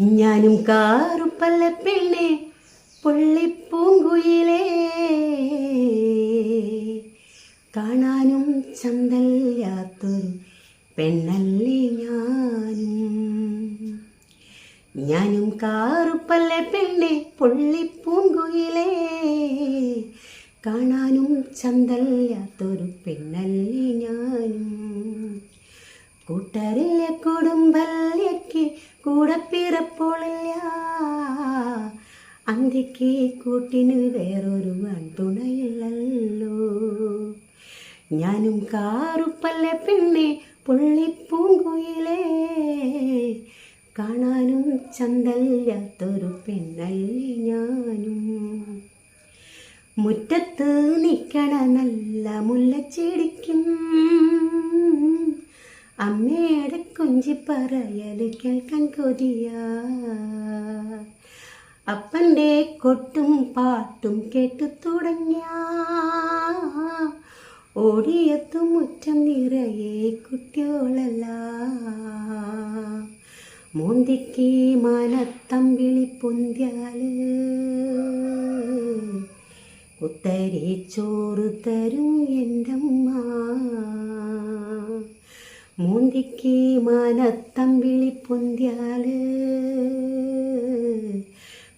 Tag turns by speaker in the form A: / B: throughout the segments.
A: ഞാനും കാറുപ്പല്ല പെണ്ണെ പൊള്ളിപ്പൂങ്കുയിലേ. കാണാനും ചന്തല്ലാത്തൊരു പെണ്ണല്ലേ ഞാനും. ഞാനും കാറുപ്പല്ല പെണ്ണെ പൊള്ളിപ്പൂങ്കുയിലേ. കാണാനും ചന്തല്ലാത്തൊരു പെണ്ണല്ലേ ഞാനും. കൂട്ടറിലെ കൊടുമ്പല്ലയ്ക്ക് കൂടെ പിറപ്പോളില്ല അന്തിക്ക് കൂട്ടിന് വേറൊരു തുണയില്ലല്ലോ ഞാനും കാറുപ്പല്ല പെണ്ണെ പുള്ളിപ്പൂങ്കുയിലേ. കാണാനും ചന്തല്ലാത്തൊരു പെണ്ണല്ലേ ഞാനും. മുറ്റത്ത് നിൽക്കണ നല്ല മുല്ലച്ചെടിക്കും. അമ്മയുടെ കുഞ്ചി പറയൽ കേൾക്കാൻ കൊതിയ. അപ്പന്റെ കൊട്ടും പാട്ടും കേട്ടു തുടങ്ങിയ. ഓടിയെത്തും മുറ്റം നിറയെ കുട്ടിയോളല്ല മോന്തിക്ക് മനത്തമ്പിളി പൊന്തിയാൽ കുത്തരി ചോറ് തരും എന്റമ്മ മൂന്തിക്ക് മാനത്തം പൊന്തിയാൽ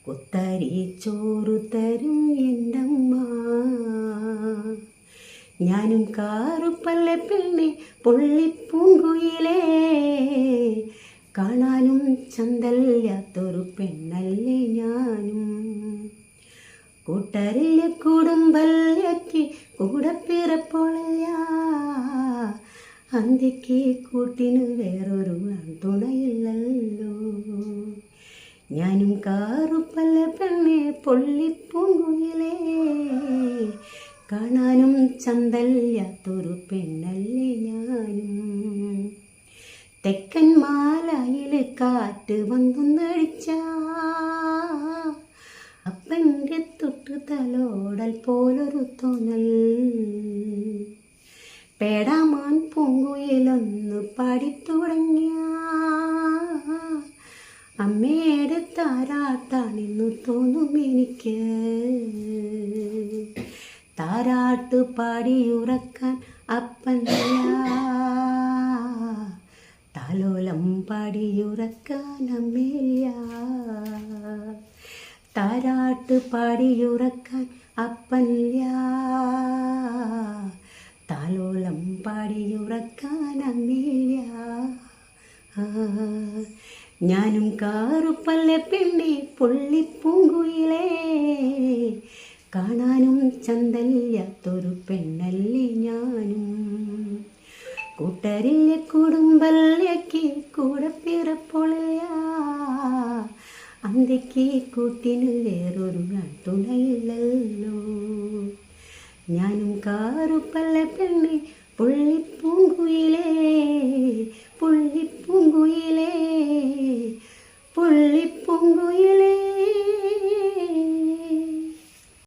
A: കുത്തരി ചോറ് തരും എന്റമ്മ ഞാനും കാറുപ്പല്ല പെണ്ണെ പൊള്ളിപ്പൂങ്കുയിലേ. കാണാനും ചന്തല്ലാത്തൊരു പെണ്ണല്ലേ ഞാനും. കൂട്ടരിലെ കുടുംബല്ലയ്ക്ക് കൂടെ പിറപ്പോളല്ല അന്തിക്ക് കൂട്ടിന് വേറൊരു തുണയില്ലല്ലോ. ഞാനും കാറുപ്പല്ല പെണ്ണെ പൊള്ളിപ്പൂങ്കുയിലേ. കാണാനും ചന്തല്ലാത്തൊരു പെണ്ണല്ലേ ഞാനും. തെക്കൻ മാലയിൽ കാറ്റ് വന്നൊന്നഴിച്ച അപ്പന്റെ തൊട്ട് തലോടൽ പോലൊരു തോന്നൽ. പേടാമാൻ പൂങ്കുയിലൊന്ന് പാടിത്തുടങ്ങിയ. അമ്മയുടെ താരാട്ടാണെന്നു തോന്നും എനിക്ക്. താരാട്ട് പാടിയുറക്കാൻ അപ്പനല്ല താലോലം പാടിയുറക്കാൻ അമ്മയില്ല താരാട്ട് പാടിയുറക്കാൻ അപ്പനില്ല താലോലം പാടിയുറക്കാൻ ആ, ഞാനും കാറുപ്പല്ല പെണ്ണെ പുള്ളിപ്പൂങ്കുയിലേ. കാണാനും ചന്തല്ലാത്തൊരു പെണ്ണല്ലേ ഞാനും. കൂട്ടരില്ല കുടുംബല്ലേക്ക് കൂടെ പിറപ്പോളില്ല. അന്തക്ക് കൂട്ടിന് വേറൊരു തുണയില്ലല്ലോ ഞാനും കാറുപ്പല്ല പെണ്ണെ പുള്ളിപ്പൂങ്കുയിലേ പുള്ളിപ്പൂങ്കുയിലേ.